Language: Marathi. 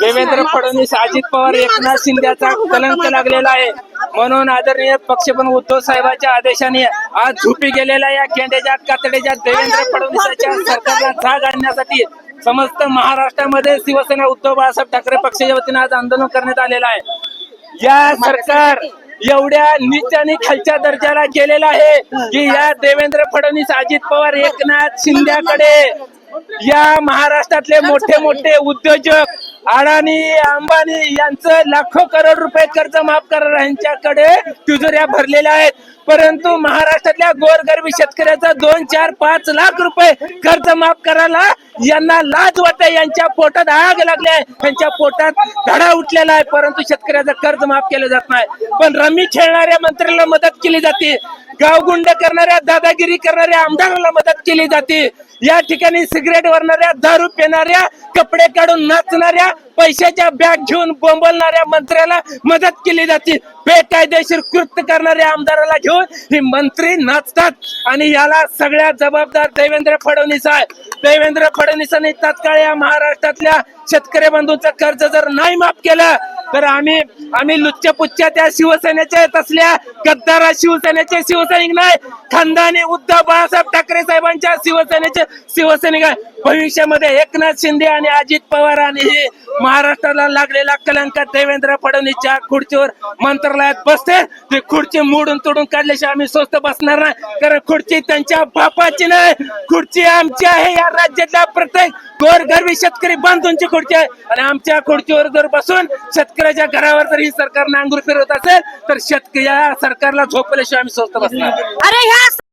देवेंद्र फडणवीस अजित पवार एकनाथ शिंदेचा कलंक लागलेला आहे. म्हणून आदरणीय पक्षप्रमुख उद्धव साहेबांच्या आदेशाने आज झोपी गेलेल्या या केंद्राच्या कातडीच्या देवेंद्र फडणवीसाच्या सरकारला जाग आणण्यासाठी समस्त महाराष्ट्रामध्ये शिवसेना उद्धव बाळासाहेब ठाकरे पक्षाच्या वतीने आज आंदोलन करण्यात आलेलं आहे. या सरकार एवढ्या नीच आणि खालच्या दर्जाला गेलेला आहे की या देवेंद्र फडणवीस अजित पवार एकनाथ शिंद्याकडे या महाराष्ट्रातले मोठे मोठे उद्योजक अडाणी अंबानी यांचं लाखो करोड रुपये कर्ज माफ करणार यांच्याकडे. तिजोऱ्या भरलेल्या आहेत. परंतु महाराष्ट्रातल्या गोरगरबी शेतकऱ्याचा दोन चार पाच लाख रुपये कर्ज माफ करायला यांना लाज वाटते. यांच्या पोटात आग लागली आहे. त्यांच्या पोटात धडा उठलेला आहे. परंतु शेतकऱ्याचं कर्ज माफ केलं जात नाही. पण रमी खेळणाऱ्या मंत्र्याला मदत केली जाते. गावगुंड करणाऱ्या दादागिरी करणाऱ्या आमदाराला मदत केली जाते. या ठिकाणी सिगरेट वरणाऱ्या दारू पिणाऱ्या कपडे काढून नाचणाऱ्या पैशाच्या बॅग घेऊन बोंबलणाऱ्या मंत्र्याला मदत केली जाते. बेकायदेशीर कृत्य करणाऱ्या आमदाराला घेऊन हे मंत्री नाचतात. आणि याला सगळ्यात जबाबदार देवेंद्र फडणवीस आहे. देवेंद्र फडणवीसांनी तात्काळ या महाराष्ट्रातल्या शेतकरी बंधूंचं कर्ज जर नाही माफ केलं तर आम्ही आम्ही लुच्चपुच्च्या त्या शिवसेनेच्या तसल्या गद्दारा शिवसेनेचे शिवसैनिक नाही. खानदानी उद्धव बाळासाहेब ठाकरे साहेबांच्या शिवसेनेचे शिवसैनिक आहे. भविष्यामध्ये एकनाथ शिंदे आणि अजित पवार आणि हे महाराष्ट्राला लागलेला कलंक देवेंद्र फडणवीसच्या खुर्चीवर मंत्रालयात बसते. ते खुर्ची मोडून तोडून काढल्याशिवाय आम्ही स्वस्त बसणार नाही. कारण खुर्ची त्यांच्या बापाची नाही. खुर्ची आमची आहे या राज्यातल्या प्रत्येक गोरगरबी शेतकरी बांधूंची खुर्ची आहे. आणि आमच्या खुर्चीवर जर बसून शेतकऱ्याच्या घरावर जर ही सरकार नांगूर फिरवत असेल तर शेतकरी सरकारला झोपल्याशिवाय आम्ही स्वस्त बसणार अरे ह्या